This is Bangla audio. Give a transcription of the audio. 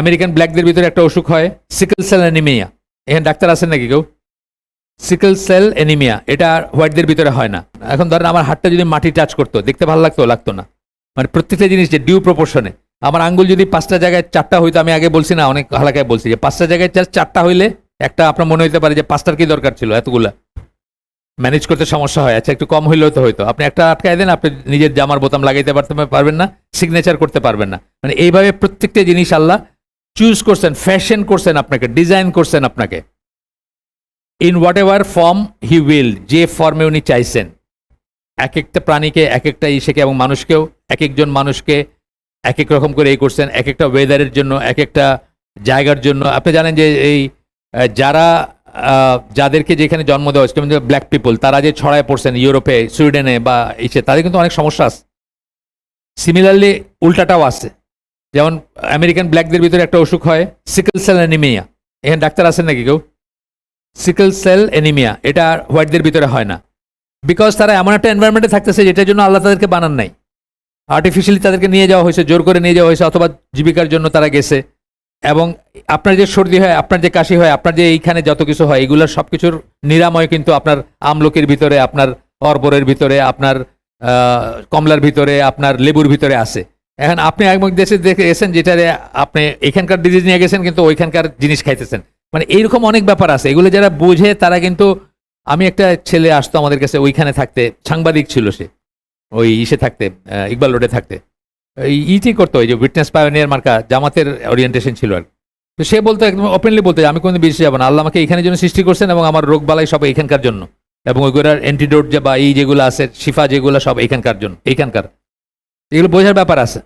আমেরিকান ব্ল্যাকদের ভিতরে একটা অসুখ হয়, সিকেল সেল অ্যানিমিয়া। এখানে ডাক্তার আছেন নাকি কেউ? সিকেল সেল অ্যানিমিয়া, এটা হোয়াইটদের ভিতরে হয় না। এখন ধরেন আমার হাতটা যদি মাটি টাচ করতো, দেখতে ভালো লাগতো লাগতো না। মানে প্রত্যেকটা জিনিস যে ডিউ প্রপোর্শনে আমার আঙ্গুল যদি পাঁচটা জায়গায় চারটা হইতো, আমি আগে বলছি না, অনেক হালাকায় বলছি যে পাঁচটা জায়গায় just চারটা হইলে একটা আপনার মনে হইতে পারে যে পাঁচটার কি দরকার ছিল, এতগুলা। ম্যানেজ করতে সমস্যা হয় আচ্ছা একটু কম হইলেও তো হয়তো আপনি একটা আটকায় দেন, আপনি নিজের জামার বোতাম লাগাইতে পারতে পারবেন না সিগনেচার করতে পারবেন না। মানে এইভাবে প্রত্যেকটা জিনিস আল্লাহ চুজ করছেন ফ্যাশন করছেন আপনাকে ডিজাইন করছেন আপনাকে। In whatever form he will যে ফর্মে উনি চাইছেন। এক একটা প্রাণীকে, এক একটা ইসেকে এবং মানুষকেও, এক একজন মানুষকে এক এক রকম করে এই করছেন, এক একটা ওয়েদারের জন্য, এক একটা জায়গার জন্য। আপনি জানেন যে এই যারা যাদেরকে যেখানে জন্ম দেওয়া হয়েছে ব্ল্যাক পিপল তারা যে ছড়ায় পড়ছেন ইউরোপে, সুইডেনে বা ইসে, তাদের কিন্তু অনেক সমস্যা আছে। সিমিলারলি উল্টাটাও আছে। যেমন আমেরিকান ব্ল্যাকদের ভিতরে একটা অসুখ হয় সিকেল সেল অ্যানিমিয়া এখানে ডাক্তার আছেন নাকি কেউ? সিকেল সেল অ্যানিমিয়া এটা হোয়াইটদের ভিতরে হয় না। বিকজ তারা এমন একটা এনভায়রনমেন্টে থাকতেছে, যেটার জন্য আল্লাহ তাদেরকে বানান নাই। আর্টিফিশিয়ালি তাদেরকে নিয়ে যাওয়া হয়েছে, জোর করে নিয়ে যাওয়া হয়েছে, অথবা জীবিকার জন্য তারা গেছে। এবং আপনার যে সর্দি হয়, আপনার যে কাশি হয়, আপনার যে এইখানে যত কিছু হয় এগুলোর সব কিছুর নিরাময় কিন্তু আপনার আমলকির ভিতরে, আপনার অর্বরের ভিতরে, আপনার কমলার ভিতরে, আপনার লেবুর ভিতরে আছে। এখন আপনি এক দেশে দেখে গেছেন যেটারে আপনি এখানকার ডিজিজ নিয়ে গেছেন, কিন্তু ওইখানকার জিনিস খাইতেছেন। মানে এইরকম অনেক ব্যাপার আছে। এগুলো যারা বুঝে, তারা কিন্তু, আমি একটা ছেলে আসতো আমাদের কাছে ওইখানে থাকতে, সাংবাদিক ছিল সে। ওই ইসে থাকতে ইকবাল রোডে থাকতে। ইটি করতো ওই যে উইটনেস পায়োনিয়ার মার্কা, জামাতের ওরিয়েন্টেশন ছিল আর তো সে বলতো একদম ওপেনলি বলতো আমি কোনো বেশি যাব না। আল্লাহ আমাকে এখানের জন্য সৃষ্টি করছেন এবং আমার রোগ বালাই সব এখানকার জন্য। এবং ওইগুলোর অ্যান্টিডোট যে বা এই যেগুলো আছে, শিফা যেগুলো সব এখানকার জন্য, এইখানকার। এগুলো বোঝার ব্যাপার আছে।